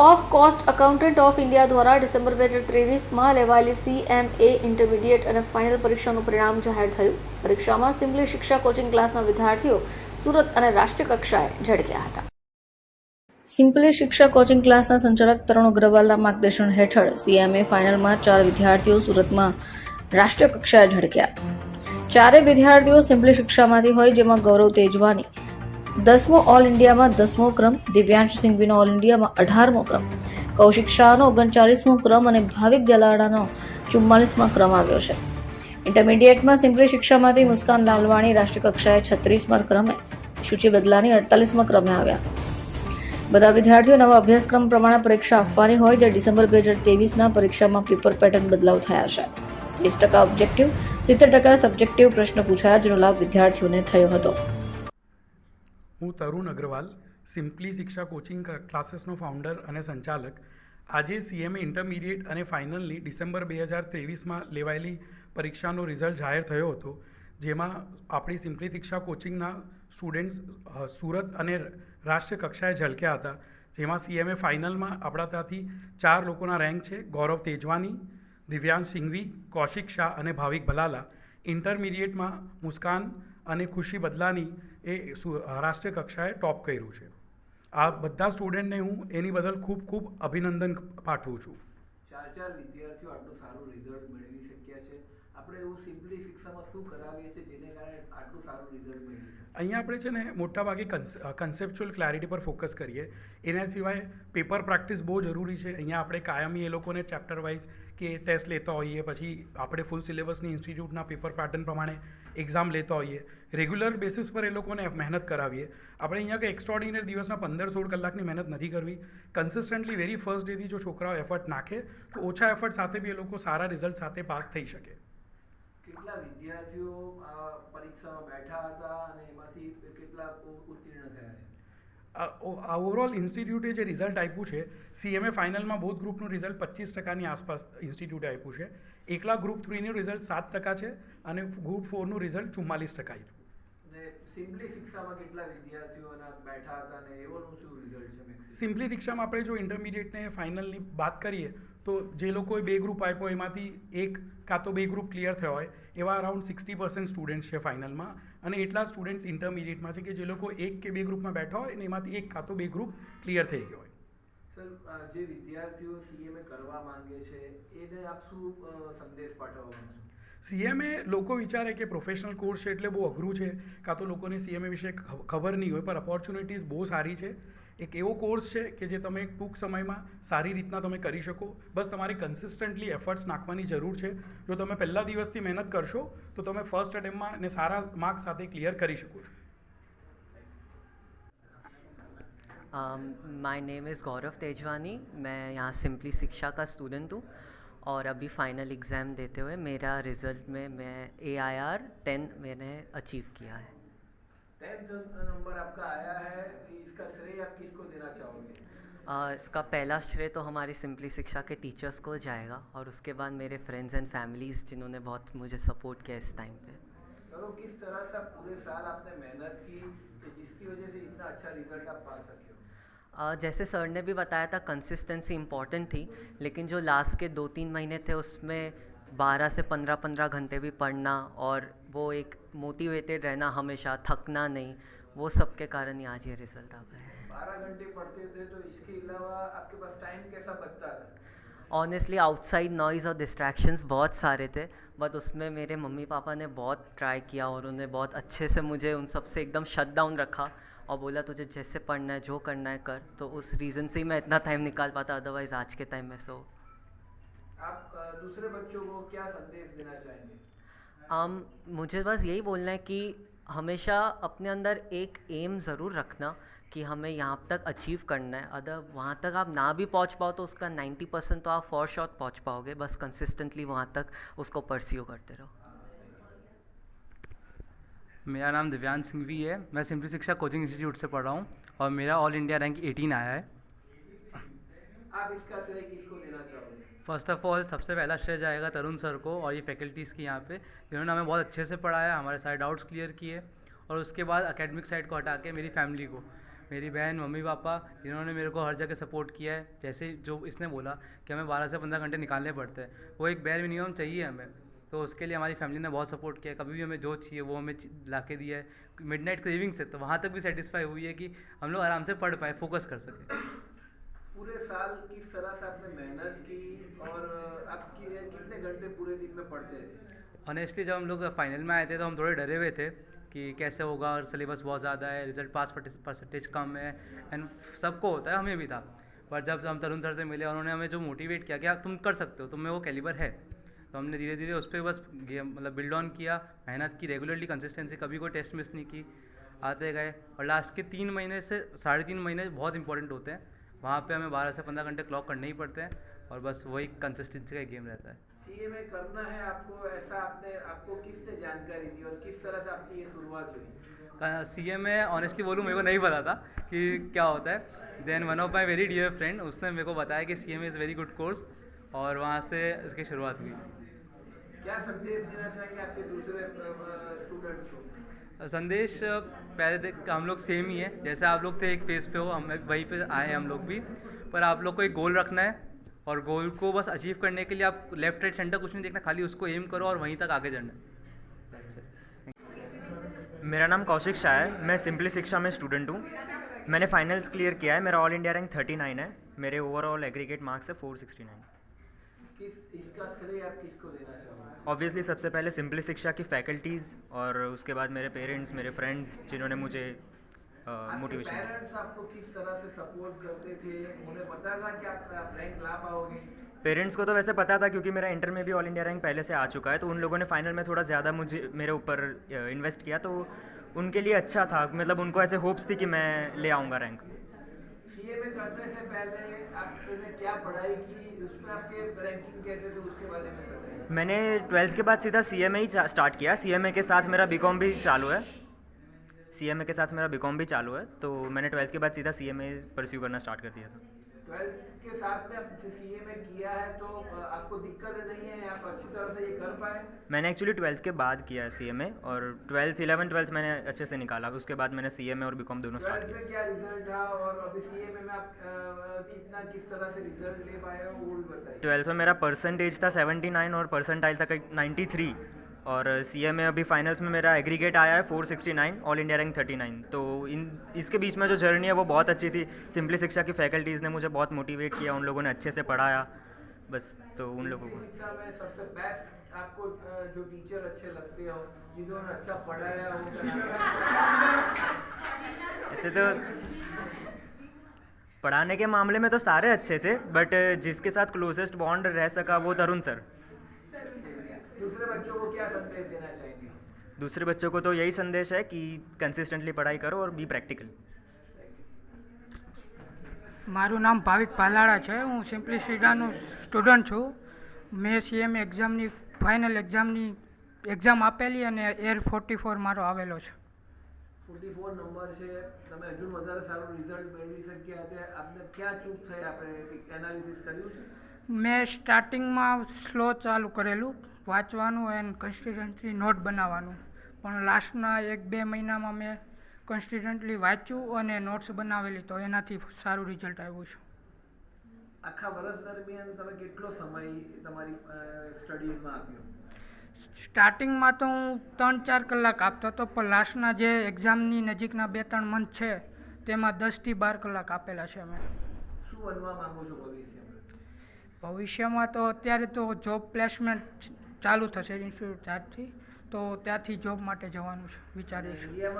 Of cost accountant of India દ્વારા December બે હજાર ત્રેવીસમાં લેવાયેલી સીએમએ ઇન્ટરમીડિયેટ અને ફાઇનલ પરીક્ષાનું પરિણામ જાહેર થયું. પરીક્ષામાં સિમ્પલી શિક્ષા કોચિંગ ક્લાસના વિદ્યાર્થીઓ સુરત અને રાષ્ટ્રીય કક્ષાએ ઝળક્યા હતા. સિમ્પલી શિક્ષા કોચિંગ ક્લાસના સંચાલક તરુણ અગ્રવાલના માર્ગદર્શન હેઠળ સીએમએ ફાઇનલમાં ચાર વિદ્યાર્થીઓ સુરતમાં રાષ્ટ્રીય કક્ષાએ ઝળક્યા ચારે વિદ્યાર્થીઓ સિમ્પલી શિક્ષામાંથી હોય, જેમાં ગૌરવ તેજવાની દસમો ઓલ ઇન્ડિયામાં દસમો ક્રમ, દિવ્યાંશ સિંઘવીનો ઓલ ઇન્ડિયામાં અઢારમો ક્રમ, કૌશિક શાહનો ઓગણચાલીસમો ક્રમ અને ભાવિક જલાડાનો ચુમ્માલીસમો ક્રમ આવ્યો છે. ઇન્ટરમીડિયેટમાં સિમ્પલી શિક્ષામાંથી મુસ્કાન લાલવાણી રાષ્ટ્રકક્ષાએ કક્ષાએ છત્રીસમા ક્રમે, સૂચિ બદલાની અડતાલીસમાં ક્રમે આવ્યા. બધા વિદ્યાર્થીઓ નવા અભ્યાસક્રમ પ્રમાણે પરીક્ષા આપવાની હોય તે ડિસેમ્બર બે હજાર તેવીસના પરીક્ષામાં પેપર પેટર્ન બદલાવ થયા છે. ત્રીસ ટકા ઓબ્જેક્ટિવ સિત્તેર ટકા સબ્જેક્ટિવ પ્રશ્ન પૂછાયા જેનો લાભ વિદ્યાર્થીઓને થયો હતો. હું તરુણ અગ્રવાલ સિમ્પલી શિક્ષા કોચિંગ ક્લાસીસનો ફાઉન્ડર અને સંચાલક. આજે સીએમએ ઇન્ટરમીડિયેટ અને ફાઇનલની ડિસેમ્બર બે હજાર ત્રેવીસમાં લેવાયેલી પરીક્ષાનો રિઝલ્ટ જાહેર થયો હતો, જેમાં આપણી સિમ્પલી શિક્ષા કોચિંગના સ્ટુડન્ટ્સ સુરત અને રાષ્ટ્રીય કક્ષાએ ઝલક્યા હતા, જેમાં સીએમએ ફાઇનલમાં આપણા ત્યાંથી ચાર લોકોના રેન્ક છે, ગૌરવ તેજવાની દિવ્યાંશ સિંઘવી, કૌશિક શાહ અને ભાવિક ભલાલા ઇન્ટરમીડિયેટમાં મુસ્કાન અને ખુશી બદલાની એ સુ- રાષ્ટ્રીય કક્ષાએ ટોપ કર્યું છે. આ બધા સ્ટુડન્ટને હું એની બદલ ખૂબ ખૂબ અભિનંદન પાઠવું છું. ચાર ચાર વિદ્યાર્થીઓ આટલું સારું રિઝલ્ટ મેળવી શક્યા છે. આપણે એવું સિમ્પલી શિક્ષામાં શું કરાવીએ છીએ જેને કારણે આટલું સારું રિઝલ્ટ મેળવી શકીએ? અહીંયા આપણે છે ને મોટાભાગે કન્સેપ્ચ્યુઅલ ક્લેરિટી પર ફોકસ કરીએ. એના સિવાય પેપર પ્રેક્ટિસ બહુ જરૂરી છે. અહીંયા આપણે કાયમી એ લોકોને ચેપ્ટર વાઇઝ કે ટેસ્ટ લેતા હોઈએ પછી આપણે ફૂલ સિલેબસની ઇન્સ્ટિટ્યૂટના પેપર પેટર્ન પ્રમાણે એક્ઝામ લેતા હોઈએ. રેગ્યુલર બેસિસ પર એ લોકોને મહેનત કરાવીએ. આપણે અહીંયા કે એક્સ્ટ્રોર્ડિનરી દિવસના પંદર સોળ કલાકની મહેનત નથી કરવી. કન્સિસ્ટન્ટલી વેરી ફર્સ્ટ ડેથી જો છોકરાઓ એફર્ટ નાખે, તો ઓછા એફર્ટ સાથે બી એ લોકો સારા રિઝલ્ટ સાથે પાસ થઈ શકે. કેટલા વિદ્યાર્થીઓ પરીક્ષામાં બેઠા હતા અને એમાંથી કેટલા ઉત્તીર્ણ થયા છે? ઓવરઓલ ઇન્સ્ટિટ્યૂટે જે રિઝલ્ટ આપ્યું છે સીએમએ ફાઇનલમાં બોધ ગ્રુપનું રિઝલ્ટ પચીસ ટકાની આસપાસ ઇન્સ્ટિટ્યૂટે આપ્યું છે. એકલા ગ્રુપ થ્રીનું રિઝલ્ટ સાત ટકા છે અને ગ્રુપ ફોરનું રિઝલ્ટ ચુમ્માલીસ ટકા મેક્સિમમ સિમ્પલી દીક્ષામાં આપણે જો ઇન્ટરમીડિયેટને ફાઇનલની વાત કરીએ તો જે લોકોએ બે ગ્રુપ આપ્યો એમાંથી એક કાં તો બે ગ્રુપ ક્લિયર થયા હોય એવા અરાઉન્ડ સિક્સટી પર્સન્ટ સ્ટુડન્ટ્સ છે ફાઇનલમાં અને એટલા સ્ટુડન્ટ્સ ઇન્ટરમિડિયેટમાં છે કે જે લોકો એક કે બે ગ્રુપમાં બેઠા હોય અને એમાંથી એક કાં તો બે ગ્રુપ ક્લિયર થઈ ગયો હોય. સર જે વિદ્યાર્થીઓ સીએમએ કરવા માંગે છે એને આપ શું સંદેશ પાઠવવા માંગશો સીએમએ લોકો વિચારે કે પ્રોફેશનલ કોર્સ છે એટલે બહુ અઘરું છે. કાં તો લોકોને સીએમએ વિશે ખબર નહીં હોય પણ ઓપોર્ચ્યુનિટીઝ બહુ સારી છે. એક એવો કોર્સ છે કે જે તમે ટૂંક સમયમાં સારી રીતના તમે કરી શકો બસ તમારે કન્સિસ્ટન્ટલી એફર્ટ્સ નાખવાની જરૂર છે જો તમે પહેલા દિવસથી મહેનત કરશો તો તમે ફર્સ્ટ અટેમ્પમાં ને સારા માર્ક્સ સાથે ક્લિયર કરી શકો છો my name is Gaurav Tejwani मैं यहाँ सिंपली शिक्षा का स्टूडेंट हूँ और अभी फाइनल एग्ज़ाम देते हुए मेरा रिज़ल्ट में मैं ए आई आर टेन मैंने अचीव किया है टेंथ नंबर आपका आया है इसका श्रेय आप किसको देना चाहोगे? इसका पहला श्रेय तो हमारी सिंपली शिक्षा के टीचर्स को जाएगा और उसके बाद मेरे फ्रेंड्स एंड फैमिलीज़ जिन्होंने बहुत मुझे सपोर्ट किया इस टाइम पे। करो किस तरह से पूरे साल आपने मेहनत की कि जिसकी वजह से इतना अच्छा रिज़ल्ट आप पा सके हो? अ, जैसे सर ने भी बताया था कंसिस्टेंसी इंपॉर्टेंट थी लेकिन जो लास्ट के दो तीन महीने थे उसमें बारह से पंद्रह पंद्रह घंटे भी पढ़ना और वो एक मोटिवेटेड रहना हमेशा थकना नहीं वो सब के कारण ही आज ये रिज़ल्ट आ पाया है। बारह घंटे पढ़ते थे तो इसके अलावा आपके पास टाइम कैसा बचता था? ऑनेस्टली आउटसाइड नॉइज़ और डिस्ट्रैक्शंस बहुत सारे थे बट उसमें मेरे मम्मी पापा ने बहुत ट्राई किया और उन्हें बहुत अच्छे से मुझे उन सबसे एकदम शट डाउन रखा और बोला तुझे जैसे पढ़ना है जो करना है कर। तो उस रीज़न से ही मैं इतना टाइम निकाल पाता अदरवाइज़ आज के टाइम में सो आप दूसरे बच्चों को क्या संदेश देना चाहेंगे? Um, मुझे बस यही बोलना है कि हमेशा अपने अंदर एक एम ज़रूर रखना कि हमें यहाँ तक अचीव करना है। अदर वहाँ तक आप ना भी पहुँच पाओ तो उसका 90 परसेंट तो आप फॉर शॉट पहुँच पाओगे। बस कंसिस्टेंटली वहाँ तक उसको परस्यू करते रहो। मेरा नाम दिव्यांश सिंघवी है। मैं सिंपली शिक्षा कोचिंग इंस्टीट्यूट से पढ़ रहा हूँ और मेरा ऑल इंडिया रैंक 18 आया है। आप इसका श्रेय किसको फ़र्स्ट ऑफ़ ऑल सबसे पहला श्रेय जाएगा तरुण सर को और ये फैकल्टीज़ की यहाँ पे। जिन्होंने हमें बहुत अच्छे से पढ़ाया, हमारे सारे डाउट्स क्लियर किए और उसके बाद अकेडमिक साइड को हटा के मेरी फैमिली को, मेरी बहन, मम्मी, पापा, जिन्होंने मेरे को हर जगह सपोर्ट किया है। जैसे जो इसने बोला कि हमें बारह से पंद्रह घंटे निकालने पड़ते हैं, वो एक बैर मिनिमम चाहिए हमें। तो उसके लिए हमारी फैमिली ने बहुत सपोर्ट किया कभी भी हमें जो चाहिए, वो हमें ला के दिया है। मिड नाइट क्रेविंग से तो वहाँ तक भी सेटिस्फाई हुई है कि हम लोग आराम से पढ़ पाए फोकस कर सकें। पूरे साल किस तरह से आपने मेहनत की और आपकी कितने घंटे पूरे दिन में पढ़ते थे? ऑनेस्टली जब हम लोग फाइनल में आए थे तो हम थोड़े डरे हुए थे कि कैसे होगा और सिलेबस बहुत ज़्यादा है रिज़ल्ट पास परसेंटेज कम है एंड सबको होता है, हमें भी था। पर जब हम तरुण सर से मिले, उन्होंने हमें जो मोटिवेट किया कि आप, तुम कर सकते हो तुम में वो कैलिबर है। तो हमने धीरे धीरे उस पर बस गेम मतलब बिल्ड ऑन किया, मेहनत की रेगुलरली कंसिस्टेंसी कभी कोई टेस्ट मिस नहीं की, आते गए। और लास्ट के तीन महीने से, साढ़े तीन महीने बहुत इंपॉर्टेंट होते हैं। वहाँ पे हमें बारह से पंद्रह घंटे क्लॉक करने ही पड़ते हैं और बस वही कंसिस्टेंसी का गेम रहता है। सीएमए करना है आपको ऐसा आपने आपको किसने जानकारी दी और किस तरह से आपकी ये शुरुआत हुई? सी एम ए ऑनेस्टली बोलूँ मेरे को नहीं पता था कि क्या होता है। Then one of my very dear friend उसने मेरे को बताया कि C M is very good course और वहाँ से इसकी शुरुआत हुई। क्या संदेश देना चाहेंगे आपके दूसरे स्टूडेंट्स को? संदेश पहले देख हम लोग सेम ही है। जैसे आप लोग थे एक फ़ेज़ पे हो हम वहीं पे आए हम लोग भी। पर आप लोग को एक गोल रखना है और गोल को बस अचीव करने के लिए आप लेफ़्ट राइट सेंटर कुछ नहीं देखना खाली उसको एम करो और वहीं तक आगे जाना है मेरा नाम कौशिक शाह है। मैं सिंपली शिक्षा में स्टूडेंट हूँ। मैंने फाइनल्स क्लियर किया है। मेरा ऑल इंडिया रैंक 39 है। मेरे ओवरऑल एग्रीगेट मार्क्स है 469 किस इसका श्रेय आप किसको देना चाहोगे? ऑब्वियसली सबसे पहले सिंपली शिक्षा की फैकल्टीज़ और उसके बाद मेरे पेरेंट्स मेरे फ्रेंड्स जिन्होंने मुझे मोटिवेशन दिया। पेरेंट्स आपको किस तरह से सपोर्ट करते थे? उन्हें पता था कि आप रैंक ला पाओगे? पेरेंट्स को तो वैसे पता था क्योंकि मेरा इंटर में भी ऑल इंडिया रैंक पहले से आ चुका है तो उन लोगों ने फाइनल में थोड़ा ज़्यादा मुझे मेरे ऊपर इन्वेस्ट किया तो उनके लिए अच्छा था। मतलब उनको ऐसे होप्स थी कि मैं ले आऊँगा रैंक करने से पहले आपने क्या पढ़ाई की? उसमें आपके रैंकिंग कैसे थे? उसके बारे में बताइए। मैंने ट्वेल्थ के बाद सीधा सीएमए ही स्टार्ट किया। सीएमए के साथ मेरा बी भी चालू है। सीएमए के साथ मेरा बी भी चालू है। तो मैंने ट्वेल्थ के बाद सीधा सी एम परस्यू करना स्टार्ट कर दिया था। ट्वेल्थ के साथ में में किया है तो आपको दिक्कत नहीं है आप अच्छी तरह से ये कर पाए? मैंने एक्चुअली ट्वेल्थ के बाद किया है सी और ट्वेल्थ इलेवन ट्वेल्थ मैंने अच्छे से निकाला। उसके बाद मैंने सी और बी दोनों स्टार्ट किया क्या रिज़ल्ट था और अभी में आप कितना किस तरह से रिज़ल्ट ले पाए हो? वो बताइए। ट्वेल्थ में मेरा परसेंटेज था 79 और परसेंटाइल था 93 और सी में अभी फाइनल्स में मेरा एग्रीगेट आया है 469 ऑल इंडिया रैंक 39 तो इन इसके बीच में जो जर्नी है वो बहुत अच्छी थी। सिंपली शिक्षा की फैकल्टीज़ ने मुझे बहुत मोटिवेट किया उन लोगों ने अच्छे से पढ़ाया। बस तो उन लोगों को। शिक्षा में सबसे बेस्ट आपको जो टीचर अच्छे लगते हो जिन्होंने अच्छा पढ़ाया हो। ऐसे तो पढ़ाने के मामले में तो सारे अच्छे थे बट जिसके साथ क्लोजेस्ट बॉन्ड रह सका वो तरुण सर। दूसरे बच्चों को क्या संदेश देना चाहेंगे दूसरे बच्चों को तो यही संदेश है कि कंसिस्टेंटली पढ़ाई करो और बी प्रैक्टिकल મારું નામ ભાવિક પાલાળા છે હું સિમ્પ્લિસિટાનો સ્ટુડન્ટ છું મેં સીએમ એક્ઝામની ફાઇનલ એક્ઝામની એક્ઝામ આપેલી અને એર ફોર્ટી ફોર મારો આવેલો છે ફોર્ટી ફોર નંબર છે તમે હજુ વધારે સારું રિઝલ્ટ મેળવી શક્યા હતા આપને ક્યાં ચૂક થઈ આપણે એનાલિસિસ કર્યું છે મેં સ્ટાર્ટિંગમાં સ્લો ચાલુ કરેલું વાંચવાનું એન્ડ કન્સ્ટિટન્ટલી નોટ બનાવવાનું. પણ લાસ્ટના એક બે મહિનામાં મેં કન્સ્ટિટન્ટલી વાંચ્યું અને નોટ્સ બનાવેલી તો એનાથી સારું રિઝલ્ટ આવ્યું છે. આખા વર્ષ દરમિયાન તમે કેટલો સમય તમારી સ્ટડીઝમાં આપ્યો? સ્ટાર્ટિંગમાં તો હું ત્રણ ચાર કલાક આપતો હતો પણ લાસ્ટના જે એક્ઝામની નજીકના બે ત્રણ મંથ છે તેમાં દસથી બાર કલાક આપેલા છે મેં શું બનવા માગો છો ભવિષ્યમાં? ભવિષ્યમાં તો અત્યારે તો જોબ પ્લેસમેન્ટ ચાલુ થશે ઇન્સ્ટિટ્યૂટ ત્યારથી, તો ત્યાંથી જોબ માટે જવાનું છે, વિચારીશું.